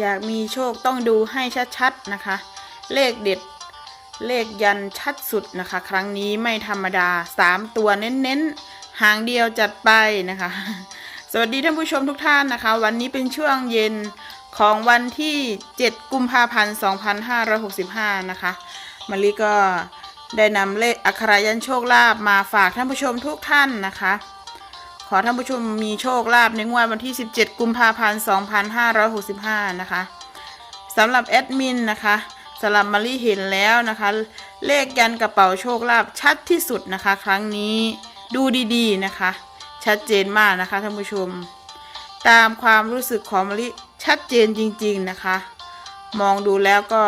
อยากมีโชคต้องดูให้ชัดๆนะคะ เลขเด็ด เลขยันชัดสุดนะคะ ครั้งนี้ไม่ธรรมดา 3 ตัวเน้นๆ หางเดียวจัดไปนะคะ สวัสดีท่านผู้ชมทุกท่านนะคะ วันนี้เป็นช่วงเย็นของวันที่ 7 กุมภาพันธ์ 2565 นะคะมาริก็ได้นำเลขอัครายันโชคลาภมาฝากท่านผู้ชมทุกท่านนะคะ ขอท่านผู้ชมมีโชคลาภในงวดวันที่ 17 กุมภาพันธ์ 2565 นะคะสำหรับแอดมินนะคะสำหรับมารีเห็นแล้วนะคะ เลขยันกระเป๋าโชคลาภชัดที่สุดนะคะ ครั้งนี้ดูดีๆนะคะ ชัดเจนมากนะคะท่านผู้ชม ตามความรู้สึกของมารีชัดเจนจริงๆนะคะ มองดูแล้วก็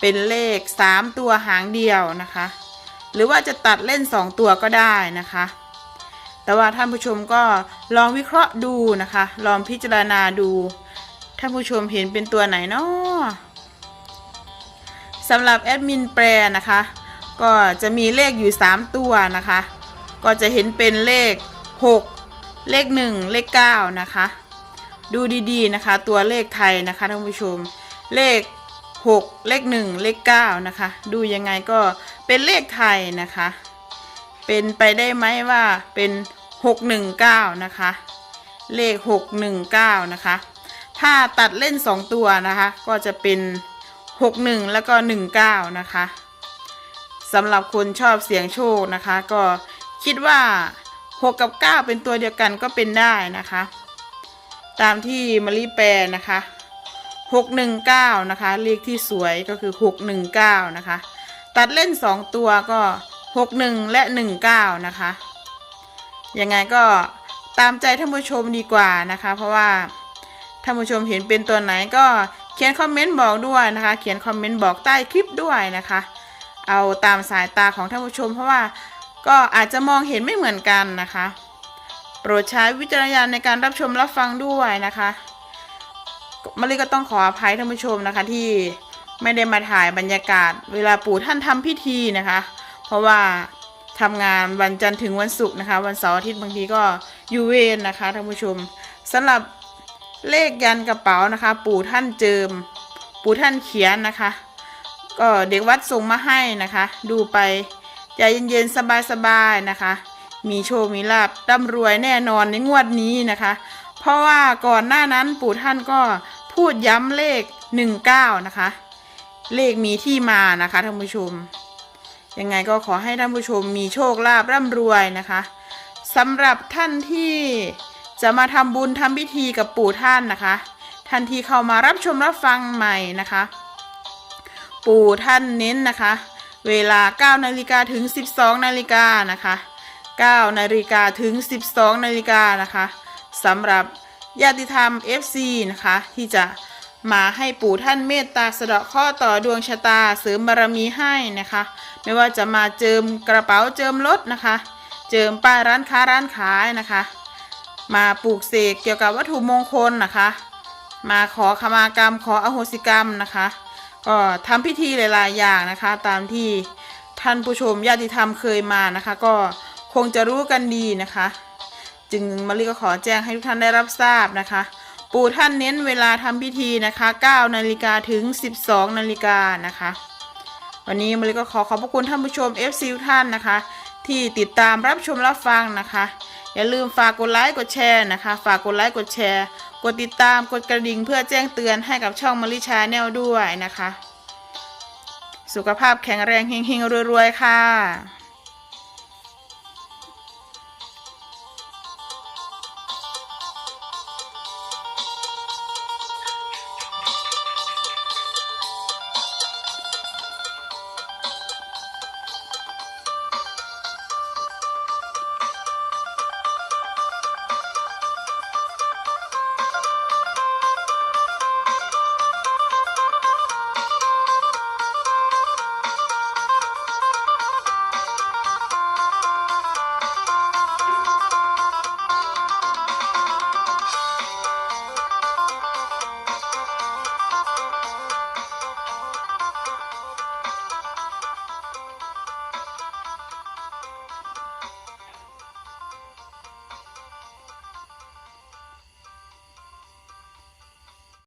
เป็นเลข 3 ตัวหางเดียวนะคะ หรือว่าจะตัดเล่น 2 ตัวก็ได้นะคะ แต่ว่าท่านผู้ชมก็ลองวิเคราะห์ดูนะคะ ลองพิจารณาดู ท่านผู้ชมเห็นเป็นตัวไหนเนาะสำหรับแอดมินแปรนะคะ ก็จะมีเลขอยู่ 3 ตัวนะคะ ก็จะเห็นเป็นเลข 6 เลข 1 เลข 9 นะคะ ดูดีๆนะคะ ตัวเลขไทยนะคะท่านผู้ชม เลข 6 เลข 1 เลข 9 นะคะ ดูยังไงก็เป็นเลขไทยนะคะ เป็นไปได้ไหมว่าเป็น 619 นะคะ เลข 619 นะคะ ถ้าตัดเล่น 2 ตัวนะคะ ก็จะเป็น 61 แล้วก็ 19 นะคะสำหรับคนชอบเสียงโชคนะคะ ก็คิดว่า 6 กับ 9 เป็นตัวเดียวกันก็เป็นได้นะคะ ตามที่มารีแปลนะคะ 619 นะคะ เลขที่สวยก็คือ 619 นะคะ ตัดเล่น 2 ตัวก็ 61 และ 19 นะคะ ยังไงก็ตามใจท่านผู้ชมดีกว่านะคะ เพราะว่าท่านผู้ชมเห็นเป็นตัวไหนก็เขียนคอมเมนต์บอกด้วยนะคะ เขียนคอมเมนต์บอกใต้คลิปด้วยนะคะ เอาตามสายตาของท่านผู้ชม เพราะว่าก็อาจจะมองเห็นไม่เหมือนกันนะคะ โปรดใช้วิจารณญาณในการรับชมรับฟังด้วยนะคะมารีก็ต้องขออภัยท่านผู้ชมนะคะที่ไม่ได้มาถ่ายบรรยากาศ เวลาปู่ท่านทำพิธีนะคะ เพราะว่า ทำงานวันจันทร์ถึงวันศุกร์นะคะ วันเสาร์อาทิตย์บางทีก็อยู่เวรนะคะท่านผู้ชมสำหรับเลขยันกระเป๋านะคะ ปู่ท่านเจิม ปู่ท่านเขียนนะคะ ก็เด็กวัดส่งมาให้นะคะ ดูไปใจเย็นๆสบายๆนะคะ มีโชคมีลาบร่ำรวยแน่นอนในงวดนี้นะคะ เพราะว่าก่อนหน้านั้นปู่ท่านก็พูดย้ำเลข 19 นะคะ เลขมีที่มานะคะท่านผู้ชม ยังไงก็ขอให้ท่านผู้ชมมีโชคลาภร่ำรวยนะคะสำหรับท่านที่จะมาทำบุญทำพิธีกับปู่ท่านนะคะ ท่านที่เข้ามารับชมรับฟังใหม่นะคะ ปู่ท่านเน้นนะคะ เวลา 9 นาฬิกาถึง 12 นาฬิกานะคะ9นาฬิกาถึง 12 นาฬิกานะคะสำหรับญาติธรรม FC นะคะที่จะ มาให้ปู่ท่านเมตตาสะเดาะข้อต่อดวงชะตาเสริมบารมีให้นะคะ ไม่ว่าจะมาเจิมกระเป๋าเจิมรถนะคะ เจิมป้ายร้านค้าร้านขายนะคะ มาปลูกเสกเกี่ยวกับวัตถุมงคลนะคะ มาขอขมากรรมขออโหสิกรรมนะคะก็ทำพิธีหลาย ๆ อย่างนะคะ ตามที่ท่านผู้ชมญาติธรรมเคยมานะคะ ก็คงจะรู้กันดีนะคะ จึงมารีก็ขอแจ้งให้ทุกท่านได้รับทราบนะคะ ปู่ท่านเน้นเวลาทำพิธีนะคะ9นาฬิกาถึง 12นาฬิกานะคะ วันนี้มารีก็ขอขอบพระคุณท่านผู้ชม FC ทุกท่านนะคะ ที่ติดตามรับชมรับฟังนะคะ อย่าลืมฝากกดไลค์กดแชร์นะคะ ฝากกดไลค์กดแชร์ กดติดตามกดกระดิ่งเพื่อแจ้งเตือนให้กับช่องมาริชาแนลด้วยนะคะ สุขภาพแข็งแรงเฮงๆรวยๆค่ะ